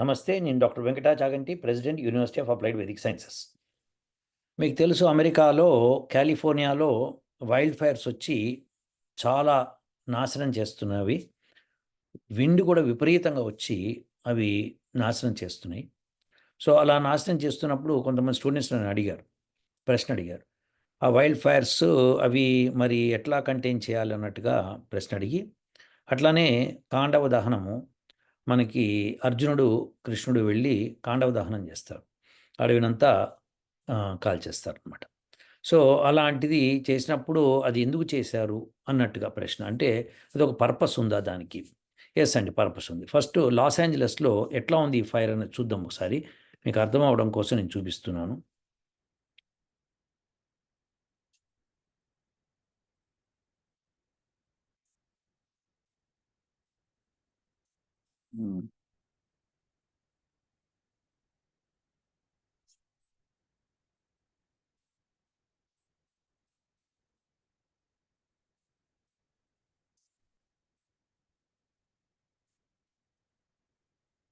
నమస్తే నేను doctor Venkata Chaganti president university of applied vedic sciences. మీకు తెలుసు అమెరికాలో కాలిఫోర్నియాలో వైల్డ్ ఫైర్స్ వచ్చి చాలా నాశనం చేస్తున్నవి. విండ్ కూడా విపరీతంగా వచ్చి అవి నాశనం చేస్తున్నాయి. సో అలా నాశనం చేస్తున్నప్పుడు కొంతమంది స్టూడెంట్స్ నన్ను అడిగారు ప్రశ్న అడిగారు. ఆ వైల్డ్ ఫైర్స్ అవి మరి ఎట్లా కంటైన్ చేయాలి అన్నట్టుగా ప్రశ్న అడిగి అట్లానే కాండవ దహనము మనకి అర్జునుడు కృష్ణుడు వెళ్ళి కాండవ దహనం చేస్తారు. అడవినంతా కాల్చేస్తారు అనమాట సో అలాంటిది చేసినప్పుడు అది ఎందుకు చేశారు అన్నట్టుగా ప్రశ్న. అంటే అది ఒక పర్పస్ ఉందా దానికి? ఎస్ అండి పర్పస్ ఉంది. ఫస్ట్ లాస్ ఏంజలస్లో ఎట్లా ఉంది ఈ ఫైర్ అనేది చూద్దాం ఒకసారి. మీకు అర్థం అవడం కోసం నేను చూపిస్తున్నాను. Hmm.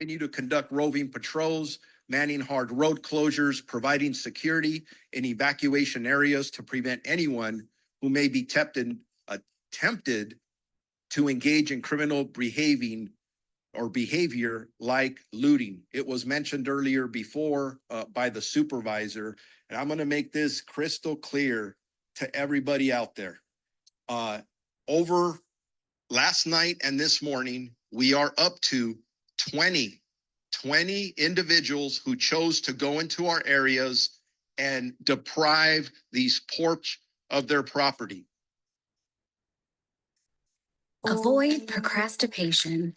continue to conduct roving patrols, manning hard road closures, providing security in evacuation areas to prevent anyone who may be tempted, uh, attempted to engage in criminal behaving or behavior like looting. It was mentioned earlier before uh, by the supervisor, and I'm going to make this crystal clear to everybody out there. Uh, over last night and this morning, we are up to 20, 20 individuals who chose to go into our areas and deprive these porch of their property. Avoid procrastination.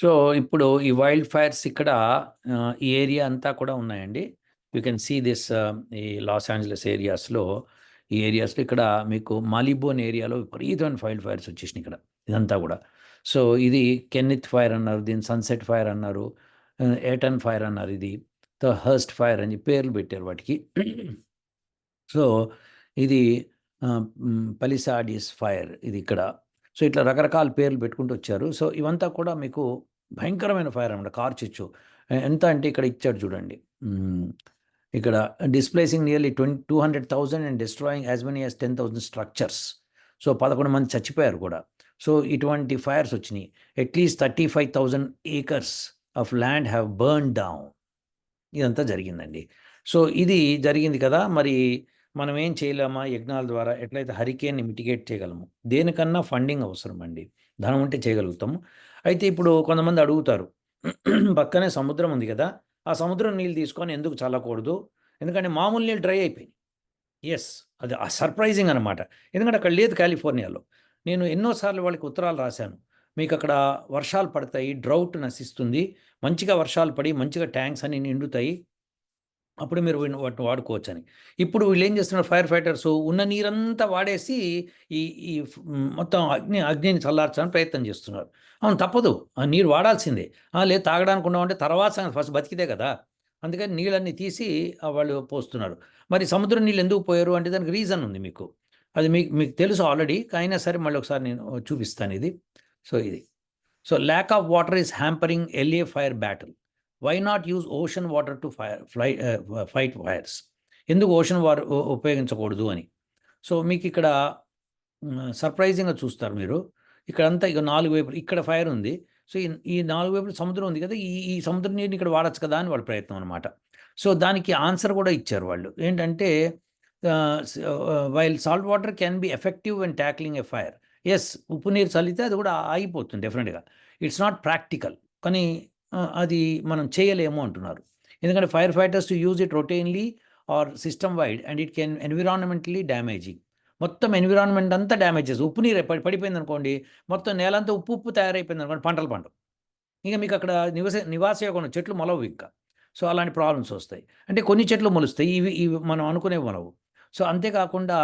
So ఇప్పుడు ఈ wild fires ఇక్కడ ఈ area అంతా కూడా ఉన్నాయండి. You can see this ఈ Los Angeles ఏరియాస్లో ఈ ఏరియాస్లో ఇక్కడ మీకు మాలిబోన్ ఏరియాలో విపరీతమైన వైల్డ్ ఫైర్స్ వచ్చేసినాయి ఇక్కడ ఇదంతా కూడా. సో ఇది కెన్నిత్ ఫైర్ అన్నారు దీని సన్సెట్ ఫైర్ అన్నారు ఏటన్ ఫైర్ అన్నారు ఇది ద హర్స్ట్ ఫైర్ అని పేర్లు పెట్టారు వాటికి. సో ఇది పలిసాడిస్ ఫైర్ ఇది ఇక్కడ. సో ఇట్లా రకరకాల పేర్లు పెట్టుకుంటూ వచ్చారు. సో ఇవంతా కూడా మీకు భయంకరమైన ఫైర్ అనమాట కార్చిచ్చు ఎంత అంటే ఇక్కడ ఇచ్చాడు చూడండి. ఇక్కడ displacing nearly twenty two hundred thousand and destroying as many as ten thousand structures. So పదకొండు మంది చచ్చిపోయారు కూడా. సో ఇటువంటి ఫైర్స్ వచ్చినాయి. At least thirty five thousand acres of land have burn down. ఇదంతా జరిగిందండి. సో ఇది జరిగింది కదా మరి మనం ఏం చేయలేమా? యజ్ఞాల ద్వారా ఎట్లయితే హరికేన్ని మిటిగేట్ చేయగలము. దేనికన్నా ఫండింగ్ అవసరం అండి. ధనం ఉంటే చేయగలుగుతాము అయితే ఇప్పుడు కొంతమంది అడుగుతారు. పక్కనే సముద్రం ఉంది కదా. ఆ సముద్రం నీళ్ళు తీసుకొని ఎందుకు చల్లకూడదు? ఎందుకంటే మామూలు నీళ్ళు డ్రై అయిపోయినాయి. ఎస్ అది సర్ప్రైజింగ్ అనమాట ఎందుకంటే అక్కడ లేదు కాలిఫోర్నియాలో. నేను ఎన్నోసార్లు వాళ్ళకి ఉత్తరాలు రాశాను. మీకు అక్కడ వర్షాలు పడతాయి డ్రౌట్ నశిస్తుంది. మంచిగా వర్షాలు పడి మంచిగా ట్యాంక్స్ అన్ని నిండుతాయి. అప్పుడు మీరు వాటిని వాడుకోవచ్చు అని ఇప్పుడు వీళ్ళు ఏం చేస్తున్నారు? ఫైర్ ఫైటర్స్ ఉన్న నీరంతా వాడేసి ఈ ఈ మొత్తం అగ్ని అగ్నిని చల్లార్చడానికి ప్రయత్నం చేస్తున్నారు. అవును తప్పదు. ఆ నీరు వాడాల్సిందే. లేదు తాగడానికి ఉండమంటే తర్వాత ఫస్ట్ బతికితే కదా. అందుకని నీళ్ళన్నీ తీసి వాళ్ళు పోస్తున్నారు. మరి సముద్రం నీళ్ళు ఎందుకు పోయారు అంటే దానికి రీజన్ ఉంది మీకు. అది మీకు మీకు తెలుసు ఆల్రెడీ అయినా సరే మళ్ళీ ఒకసారి నేను చూపిస్తాను ఇది. సో ఇది. So lack of water is hampering LA fire battle why not use ocean water to fire fly fight fires ఎందుకు ఓషన్ వాటర్ ఉపయోగించకూడదు అని? సో మీకు ఇక్కడ సర్ప్రైజింగ్గా చూస్తారు మీరు. ఇక్కడంతా ఇక నాలుగు వైపులు ఇక్కడ ఫైర్ ఉంది. సో ఈ ఈ నాలుగు వైపులు సముద్రం ఉంది కదా ఈ ఈ సముద్ర నీరుని ఇక్కడ వాడచ్చు కదా అని వాళ్ళ ప్రయత్నం అనమాట సో దానికి ఆన్సర్ కూడా ఇచ్చారు వాళ్ళు. ఏంటంటే while salt water can be effective and tackling a fire yes ఉప్పు నీరు చల్లితే అది కూడా ఆగిపోతుంది డెఫినెట్గా ఇట్స్ నాట్ ప్రాక్టికల్ కానీ అది మనం చేయలేము అంటున్నారు. ఎందుకంటే fire fighters to use it routinely are system wide and it can environmentally damaging. మొత్తం ఎన్విరాన్మెంట్ అంతా డ్యామేజ్ చేస్తుంది. ఉప్పు నీరు పడి పడిపోయింది అనుకోండి మొత్తం నేలంతా ఉప్పు ఉప్పు తయారైపోయింది అనుకోండి పంటలు పండు ఇంకా మీకు అక్కడ నివాస నివాసయోగం చెట్లు మొలవు ఇంకా. సో అలాంటి ప్రాబ్లమ్స్ వస్తాయి. అంటే కొన్ని చెట్లు మొలుస్తాయి ఇవి ఇవి మనం అనుకునే మొలవు. సో అంతేకాకుండా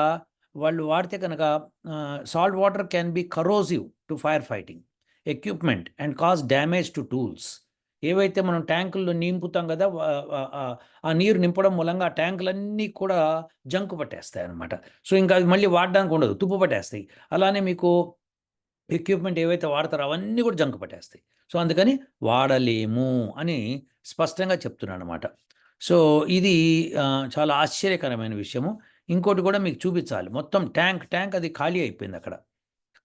వాళ్ళు వాడితే కనుక salt water can be corrosive to fire fighting equipment and cause damage to tools ఏవైతే మనం ట్యాంకుల్లో నింపుతాం కదా ఆ- నీరు నింపడం మూలంగా ఆ ట్యాంకులన్నీ కూడా జంకు పట్టేస్తాయి అనమాట సో ఇంకా అది మళ్ళీ వాడడానికి ఉండదు తుప్పు పట్టేస్తాయి. అలానే మీకు ఎక్విప్మెంట్ ఏవైతే వాడతారో అవన్నీ కూడా జంకు పట్టేస్తాయి. సో అందుకని వాడలేము అని స్పష్టంగా చెప్తున్నాను అనమాట సో ఇది చాలా ఆశ్చర్యకరమైన విషయము. ఇంకోటి కూడా మీకు చూపించాలి. మొత్తం ట్యాంక్ ట్యాంక్ అది ఖాళీ అయిపోయింది అక్కడ.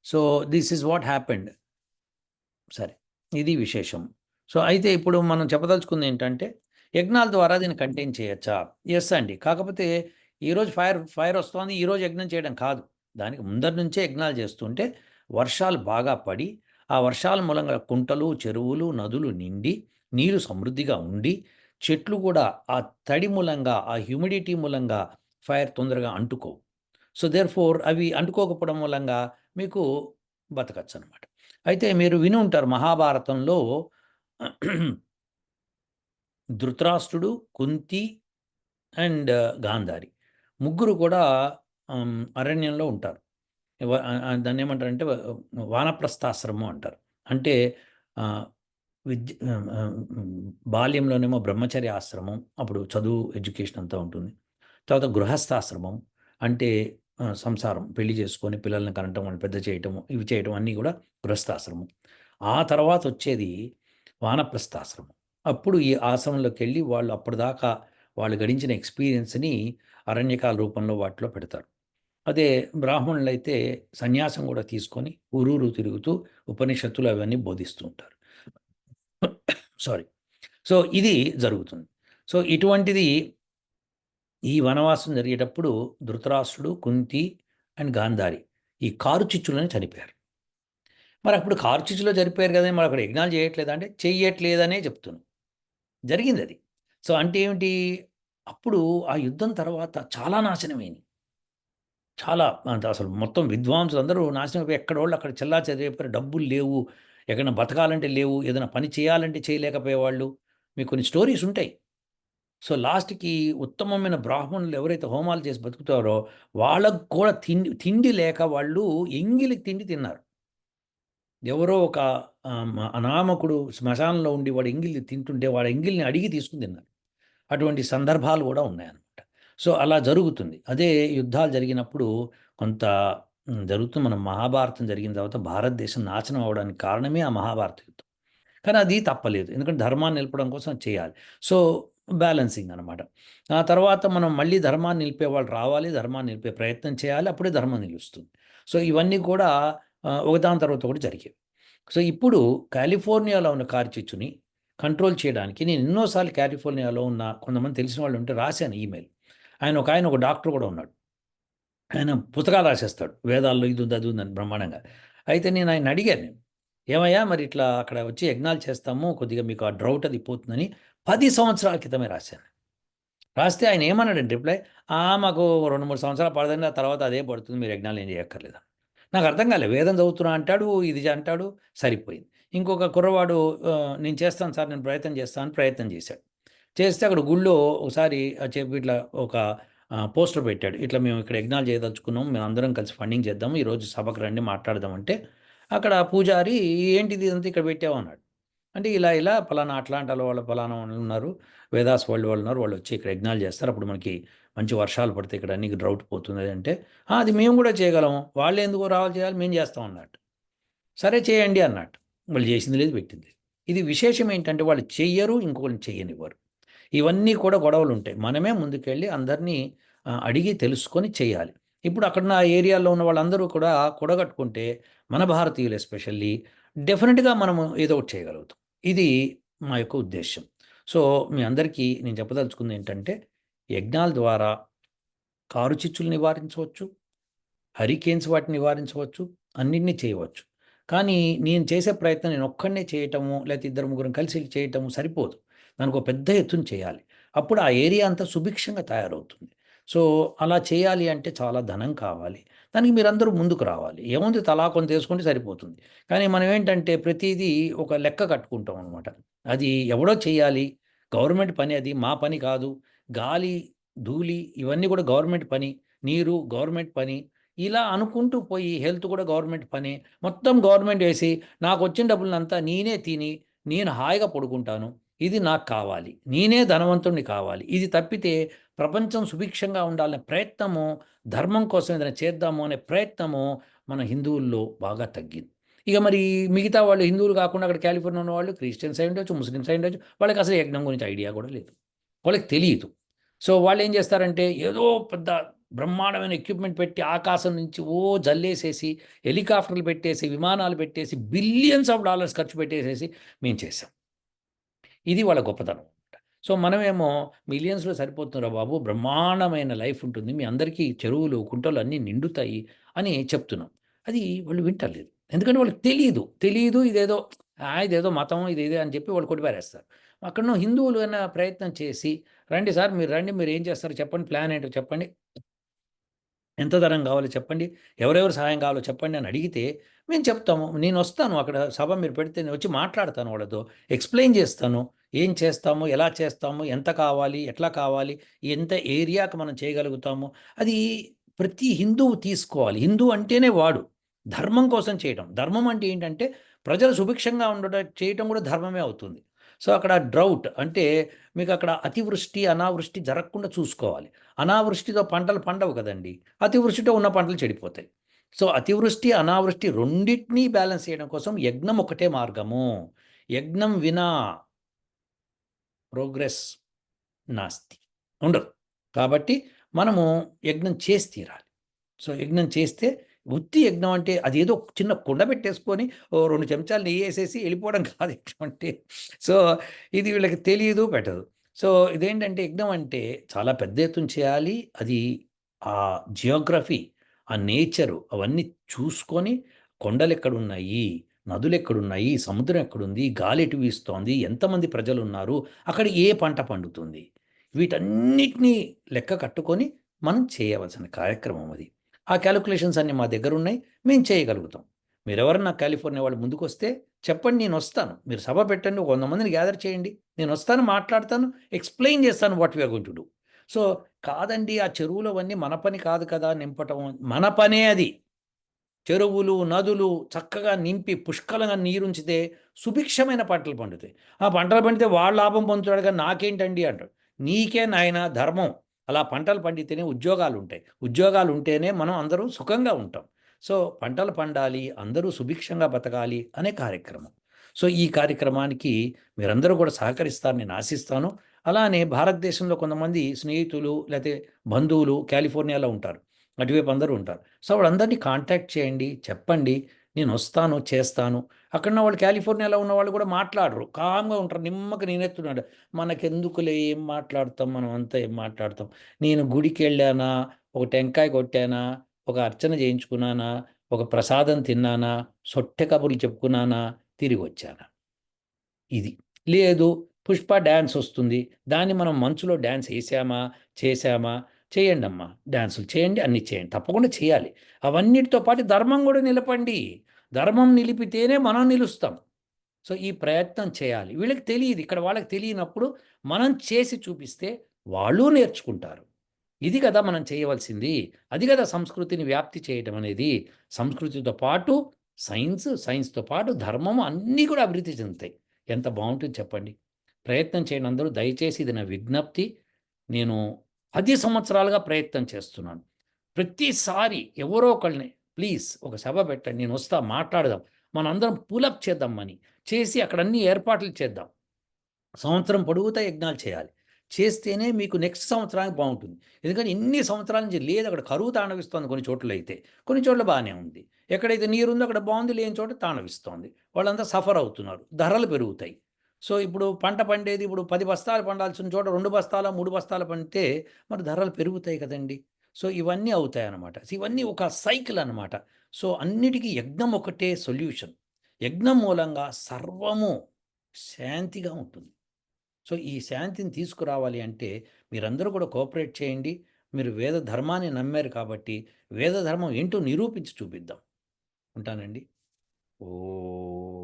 So this is what happened. సరే ఇది విశేషం. సో అయితే ఇప్పుడు మనం చెప్పదలుచుకుంది ఏంటంటే యజ్ఞాల ద్వారా దీన్ని కంటైన్ చేయొచ్చా? ఎస్ అండి. కాకపోతే ఈరోజు ఫైర్ ఫైర్ వస్తుంది ఈరోజు యజ్ఞం చేయడం కాదు. దానికి ముందరి నుంచే యజ్ఞాలు చేస్తుంటే వర్షాలు బాగా పడి ఆ వర్షాల మూలంగా కుంటలు చెరువులు నదులు నిండి నీరు సమృద్ధిగా ఉండి చెట్లు కూడా ఆ తడి మూలంగా ఆ హ్యూమిడిటీ మూలంగా ఫైర్ తొందరగా అంటుకోవు. సో దేర్ ఫోర్ అవి అంటుకోకపోవడం మూలంగా మీకు బతకచ్చు అనమాట అయితే మీరు విని ఉంటారు మహాభారతంలో ధృతరాష్ట్రుడు కుంతి అండ్ uh, గాంధారి. ముగ్గురు కూడా um, అరణ్యంలో ఉంటారు. దాన్ని ఏమంటారంటే uh, వానప్రస్థాశ్రమం అంటారు. అంటే విద్య బాల్యంలోనేమో బ్రహ్మచర్య ఆశ్రమం అప్పుడు చదువు ఎడ్యుకేషన్ అంతా ఉంటుంది. తర్వాత గృహస్థాశ్రమం అంటే సంసారం పెళ్ళి చేసుకొని పిల్లల్ని కనటం పెద్ద చేయటము ఇవి చేయటం అన్నీ కూడా గృహస్థాశ్రమం. ఆ తర్వాత వచ్చేది వానప్రస్థాశ్రమం. అప్పుడు ఈ ఆశ్రమంలోకి వెళ్ళి వాళ్ళు అప్పటిదాకా వాళ్ళు గడించిన ఎక్స్పీరియన్స్ని అరణ్యకాల రూపంలో వాటిలో పెడతారు. అదే బ్రాహ్మణులు అయితే సన్యాసం కూడా తీసుకొని ఊరూరు తిరుగుతూ ఉపనిషత్తులు అవన్నీ బోధిస్తూ ఉంటారు. సారీ సో ఇది జరుగుతుంది. సో ఇటువంటిది ఈ వనవాసం జరిగేటప్పుడు ధృతరాష్ట్రుడు కుంతి అండ్ గాంధారి ఈ కారు చిచ్చులని చనిపోయారు. మరి అప్పుడు కారు జరిపారు కదా మరి అక్కడ యజ్ఞాలు చేయట్లేదా అంటే చెయ్యట్లేదనే చెప్తున్నాను జరిగింది అది సో అంటే ఏమిటి? అప్పుడు ఆ యుద్ధం తర్వాత చాలా నాశనమైంది. చాలా అసలు మొత్తం విద్వాంసులు అందరూ నాశనం అయిపోయి ఎక్కడ వాళ్ళు అక్కడ చెల్లా చెదిరిపోయారు. డబ్బులు లేవు ఎక్కడైనా బతకాలంటే లేవు ఏదైనా పని చేయాలంటే చేయలేకపోయేవాళ్ళు. మీకు కొన్ని స్టోరీస్ ఉంటాయి. సో లాస్ట్కి ఉత్తమమైన బ్రాహ్మణులు ఎవరైతే హోమాలు చేసి బతుకుతారో వాళ్ళకు కూడా తిండి తిండి లేక వాళ్ళు ఎంగిలికి తిండి తిన్నారు. ఎవరో ఒక అనామకుడు శ్మశానంలో ఉండి వాడు ఎంగిల్ని తింటుంటే వాడు ఎంగిల్ని అడిగి తీసుకుని తిన్నారు అటువంటి సందర్భాలు కూడా ఉన్నాయన్నమాట. సో అలా జరుగుతుంది. అదే యుద్ధాలు జరిగినప్పుడు కొంత జరుగుతుంది. మన మహాభారతం జరిగిన తర్వాత భారతదేశం నాశనం అవడానికి కారణమే ఆ మహాభారత యుద్ధం. కానీ అది తప్పలేదు. ఎందుకంటే ధర్మాన్ని నిలపడం కోసం చేయాలి. సో బ్యాలెన్సింగ్ అనమాట ఆ తర్వాత మనం మళ్ళీ ధర్మాన్ని నిలిపే వాళ్ళు రావాలి. ధర్మాన్ని నిలిపే ప్రయత్నం చేయాలి. అప్పుడే ధర్మం నిలుస్తుంది. సో ఇవన్నీ కూడా ఒకదాని తర్వాత ఒకటి జరిగేవి సో ఇప్పుడు కాలిఫోర్నియాలో ఉన్న కార్చిచ్చుని కంట్రోల్ చేయడానికి నేను ఎన్నోసార్లు కాలిఫోర్నియాలో ఉన్న కొంతమంది తెలిసిన వాళ్ళు ఉంటే రాశాను ఈమెయిల్. ఆయన ఒక ఆయన ఒక డాక్టర్ కూడా ఉన్నాడు. ఆయన పుస్తకాలు రాసేస్తాడు. వేదాల్లో ఇది ఉంది అది ఉందని బ్రహ్మాండంగా. అయితే నేను ఆయన అడిగాను నేను ఏమయ్యా మరి ఇట్లా అక్కడ వచ్చి యజ్ఞాలు చేస్తాము కొద్దిగా మీకు ఆ డ్రౌట్ అది పోతుందని పది సంవత్సరాల క్రితమే రాశాను. రాస్తే ఆయన ఏమన్నాడంటే రిప్లై "ఆ, మాకు రెండు మూడు సంవత్సరాలు పడదండి ఆ తర్వాత అదే పడుతుంది మీరు యజ్ఞాలు ఏం చేయక్కర్లేదు నాకు అర్థం కాలేదు వేదం చదువుతున్నా అంటాడు ఇది అంటాడు సరిపోయింది. ఇంకొక కుర్రవాడు నేను చేస్తాను సార్ నేను ప్రయత్నం చేస్తాను ప్రయత్నం చేశాడు. చేస్తే అక్కడ గుళ్ళో ఒకసారి చెప్పి ఇట్లా ఒక పోస్టర్ పెట్టాడు. ఇట్లా మేము ఇక్కడ యజ్ఞాలు చేయదలుచుకున్నాం మేము అందరం కలిసి ఫండింగ్ చేద్దాము ఈరోజు సభకు రండి మాట్లాడదామంటే అక్కడ పూజారి ఏంటిది ఇదంతా ఇక్కడ పెట్టావు? అన్నాడు. అంటే ఇలా ఇలా పలానా అట్లాంటాలో వాళ్ళ పలానా వాళ్ళు ఉన్నారు. వేదాస్ వాళ్ళు వాళ్ళు ఉన్నారు. వాళ్ళు వచ్చి ఇక్కడ యజ్ఞాలు చేస్తారు. అప్పుడు మనకి మంచి వర్షాలు పడితే ఇక్కడ అన్ని డ్రౌట్ పోతుంది అంటే అది మేము కూడా చేయగలము. వాళ్ళు ఎందుకు రావాలి చేయాలి. మేము చేస్తాం అన్నట్టు. సరే చేయండి అన్నట్టు. వాళ్ళు చేసింది లేదు పెట్టింది ఇది విశేషం ఏంటంటే వాళ్ళు చెయ్యరు ఇంకొకరిని చెయ్యనివ్వరు. ఇవన్నీ కూడా గొడవలు ఉంటాయి. మనమే ముందుకెళ్ళి అందరినీ అడిగి తెలుసుకొని చేయాలి ఇప్పుడు అక్కడ ఉన్న ఏరియాలో ఉన్న వాళ్ళందరూ కూడా కూడగట్టుకుంటే మన భారతీయులు ఎస్పెషల్లీ డెఫినెట్గా మనము ఏదో ఒకటి చేయగలుగుతాం. ఇది మా యొక్క ఉద్దేశం సో మీ అందరికీ నేను చెప్పదలుచుకుంది ఏంటంటే యజ్ఞాల ద్వారా కారు చిచ్చులు నివారించవచ్చు హరికేన్స్ వాటిని నివారించవచ్చు అన్నింటినీ చేయవచ్చు. కానీ నేను చేసే ప్రయత్నం నేను ఒక్కడనే చేయటము లేకపోతే ఇద్దరు ముగ్గురం కలిసి చేయటము సరిపోదు. దానికి ఒక పెద్ద ఎత్తున చేయాలి. అప్పుడు ఆ ఏరియా అంతా సుభిక్షంగా తయారవుతుంది. సో అలా చేయాలి అంటే చాలా ధనం కావాలి. దానికి మీరందరూ ముందుకు రావాలి. ఏముంది తలా కొంత తీసుకుంటే సరిపోతుంది. కానీ మనం ఏంటంటే ప్రతిదీ ఒక లెక్క కట్టుకుంటాం అనమాట అది ఎవడో చేయాలి గవర్నమెంట్ పని అది మా పని కాదు. గాలి ధూళి ఇవన్నీ కూడా గవర్నమెంట్ పని. నీరు గవర్నమెంట్ పని. ఇలా అనుకుంటూ పోయి హెల్త్ కూడా గవర్నమెంట్ పని. మొత్తం గవర్నమెంట్ వేసి నాకు వచ్చిన డబ్బులంతా నేనే తిని నేను హాయిగా పడుకుంటాను. ఇది నాకు కావాలి. నేనే ధనవంతుడిని కావాలి. ఇది తప్పితే ప్రపంచం సుభిక్షంగా ఉండాలనే ప్రయత్నము ధర్మం కోసం ఏదైనా చేద్దాము అనే ప్రయత్నము మన హిందువుల్లో బాగా తగ్గింది. ఇక మరి మిగతా వాళ్ళు హిందువులు కాకుండా అక్కడ కాలిఫోర్నియా ఉన్న వాళ్ళు క్రిస్టియన్స్ అయి ఉండొచ్చు ముస్లిమ్స్ అయి ఉండొచ్చు వాళ్ళకి అసలు యజ్ఞం గురించి ఐడియా కూడా లేదు. వాళ్ళకి తెలియదు. సో వాళ్ళు ఏం చేస్తారంటే ఏదో పెద్ద బ్రహ్మాండమైన ఎక్విప్మెంట్ పెట్టి ఆకాశం నుంచి ఓ జల్లేసేసి హెలికాప్టర్లు పెట్టేసి విమానాలు పెట్టేసి బిలియన్స్ ఆఫ్ డాలర్స్ ఖర్చు పెట్టేసేసి మేము చేసాం ఇది వాళ్ళ గొప్పతనం. సో మనమేమో మిలియన్స్లో సరిపోతున్నారా బాబు బ్రహ్మాండమైన లైఫ్ ఉంటుంది మీ అందరికీ చెరువులు కుంటలు అన్నీ నిండుతాయి అని చెప్తున్నాం. అది వాళ్ళు వింటలేదు. ఎందుకంటే వాళ్ళకి తెలియదు తెలియదు ఇదేదో ఇదేదో మతం ఇదేదో అని చెప్పి వాళ్ళు కొట్టిపారేస్తారు. అక్కడనో హిందువులు అయినా ప్రయత్నం చేసి రండి సార్ మీరు రండి మీరు ఏం చేస్తారు చెప్పండి ప్లాన్ ఏంటో చెప్పండి. ఎంత ధరం కావాలో చెప్పండి ఎవరెవరు సహాయం కావాలో చెప్పండి అని అడిగితే మేము చెప్తాము నేను వస్తాను అక్కడ సభ మీరు పెడితే నేను వచ్చి మాట్లాడతాను వాళ్ళతో ఎక్స్ప్లెయిన్ చేస్తాను ఏం చేస్తాము? ఎలా చేస్తాము? ఎంత కావాలి? ఎట్లా కావాలి? ఎంత ఏరియాకి మనం చేయగలుగుతాము? అది ప్రతి హిందువు తీసుకోవాలి. హిందూ అంటేనే వాడు. ధర్మం కోసం చేయటం. ధర్మం అంటే ఏంటంటే ప్రజలు సుభిక్షంగా ఉండటం చేయటం కూడా ధర్మమే అవుతుంది. సో అక్కడ డ్రౌట్ అంటే మీకు అక్కడ అతివృష్టి అనావృష్టి జరగకుండా చూసుకోవాలి. అనావృష్టితో పంటలు పండవు కదండి. అతివృష్టితో ఉన్న పంటలు చెడిపోతాయి. సో అతివృష్టి అనావృష్టి రెండింటినీ బ్యాలెన్స్ చేయడం కోసం యజ్ఞం ఒకటే మార్గము. యజ్ఞం వినా ప్రోగ్రెస్ నాస్తి ఉండదు. కాబట్టి మనము యజ్ఞం చేసి తీరాలి. సో యజ్ఞం చేస్తే వృత్తి యజ్ఞం అంటే అది ఏదో చిన్న కుండ పెట్టేసుకొని ఓ రెండు చెంచాలు నెయ్యి వేసేసి వెళ్ళిపోవడం కాదు యజ్ఞం అంటే. సో ఇది వీళ్ళకి తెలియదు పెట్టదు. సో ఇదేంటంటే యజ్ఞం అంటే చాలా పెద్ద ఎత్తున చేయాలి. అది ఆ జియోగ్రఫీ ఆ నేచరు అవన్నీ చూసుకొని కొండలు ఎక్కడున్నాయి నదులు ఎక్కడున్నాయి సముద్రం ఎక్కడుంది గాలి ఎటు వీస్తోంది ఎంతమంది ప్రజలు ఉన్నారు అక్కడ ఏ పంట పండుతుంది? వీటన్నిటినీ లెక్క కట్టుకొని మనం చేయవలసిన కార్యక్రమం అది. ఆ క్యాలిక్యులేషన్స్ అన్నీ మా దగ్గర ఉన్నాయి మేము చేయగలుగుతాం. మీరు ఎవరన్నా కాలిఫోర్నియా వాళ్ళు ముందుకు వస్తే చెప్పండి నేను వస్తాను. మీరు సభ పెట్టండి ఒక వంద మందిని గ్యాదర్ చేయండి. నేను వస్తాను మాట్లాడతాను ఎక్స్ప్లెయిన్ చేస్తాను what we're going to do. So కాదండి ఆ చెరువులు అవన్నీ మన పని కాదు కదా నింపటం మన పనే అది. చెరువులు నదులు చక్కగా నింపి పుష్కలంగా నీరుంచితే సుభిక్షమైన పంటలు పండుతాయి. ఆ పంటలు పండితే వాళ్ళ లాభం పొందుతాడు కానీ నాకేంటండి అంటాడు. నీకే నాయన ధర్మం. అలా పంటలు పండితేనే ఉద్యోగాలు ఉంటాయి. ఉద్యోగాలు ఉంటేనే మనం అందరూ సుఖంగా ఉంటాం. సో పంటలు పండాలి అందరూ సుభిక్షంగా బతకాలి అనే కార్యక్రమం. సో ఈ కార్యక్రమానికి మీరందరూ కూడా సహకరిస్తారని నేను ఆశిస్తాను. అలానే భారతదేశంలో కొంతమంది స్నేహితులు లేకపోతే బంధువులు కాలిఫోర్నియాలో ఉంటారు. అటువైపు అందరూ ఉంటారు. సో వాళ్ళందరినీ కాంటాక్ట్ చేయండి చెప్పండి నేను వస్తాను చేస్తాను. అక్కడ ఉన్న వాళ్ళు కాలిఫోర్నియాలో ఉన్న వాళ్ళు కూడా మాట్లాడరు. కామ్గా ఉంటారు. నిమ్మకి నేనెత్తున్నాడు మనకెందుకులే ఏం మాట్లాడతాం? మనం అంతా ఏం మాట్లాడతాం? నేను గుడికి వెళ్ళానా? ఒక టెంకాయ కొట్టానా? ఒక అర్చన చేయించుకున్నానా? ఒక ప్రసాదం తిన్నానా? సొట్టె కబుర్లు చెప్పుకున్నానా? తిరిగి వచ్చానా? ఇది. లేదు పుష్ప డ్యాన్స్ వస్తుంది. దాన్ని మనం మంచులో డ్యాన్స్ వేసామా? చేసామా? చేయండి అమ్మా డ్యాన్సులు చేయండి అన్నీ చేయండి. తప్పకుండా చేయాలి. అవన్నిటితో పాటు ధర్మం కూడా నిలపండి. ధర్మం నిలిపితేనే మనం నిలుస్తాం. సో ఈ ప్రయత్నం చేయాలి. వీళ్ళకి తెలియదు. ఇక్కడ వాళ్ళకి తెలియనప్పుడు మనం చేసి చూపిస్తే వాళ్ళు నేర్చుకుంటారు. ఇది కదా మనం చేయవలసింది. అది కదా సంస్కృతిని వ్యాప్తి చేయడం అనేది. సంస్కృతితో పాటు సైన్స్ సైన్స్తో పాటు ధర్మం అన్నీ కూడా అభివృద్ధి చెందుతాయి. ఎంత బాగుంటుంది చెప్పండి. ప్రయత్నం చేయండి అందరూ. దయచేసి ఇది నా విజ్ఞప్తి. నేను పది సంవత్సరాలుగా ప్రయత్నం చేస్తున్నాను. ప్రతిసారి ఎవరో ఒకళ్ళని ప్లీజ్ ఒక సభ పెట్టండి నేను వస్తా మాట్లాడదాం. మనందరం పులప్ చేద్దామని చేసి అక్కడ అన్ని ఏర్పాట్లు చేద్దాం. సంవత్సరం పొడుగుతా యజ్ఞాలు చేయాలి. చేస్తేనే మీకు నెక్స్ట్ సంవత్సరానికి బాగుంటుంది. ఎందుకంటే ఇన్ని సంవత్సరాల నుంచి లేదు అక్కడ కరువు తాండవిస్తోంది కొన్ని చోట్ల అయితే కొన్ని చోట్ల బాగానే ఉంది. ఎక్కడైతే నీరు ఉందో అక్కడ బాగుంది లేని చోట తాండవిస్తోంది వాళ్ళంతా సఫర్ అవుతున్నారు. ధరలు పెరుగుతాయి. సో ఇప్పుడు పంట పండేది ఇప్పుడు పది బస్తాలు పండాల్సిన చోట రెండు బస్తాల మూడు బస్తాలు పండితే మరి ధరలు పెరుగుతాయి కదండి. సో ఇవన్నీ అవుతాయి అన్నమాట ఇవన్నీ ఒక సైకిల్ అనమాట సో అన్నిటికీ యజ్ఞం ఒకటే సొల్యూషన్. యజ్ఞం మూలంగా సర్వము శాంతిగా ఉంటుంది. సో ఈ శాంతిని తీసుకురావాలి అంటే మీరందరూ కూడా కోఆపరేట్ చేయండి. మీరు వేద ధర్మాన్ని నమ్మారు కాబట్టి వేద ధర్మం ఏంటో నిరూపించి చూపిద్దాం. ఉంటానండి. ఓ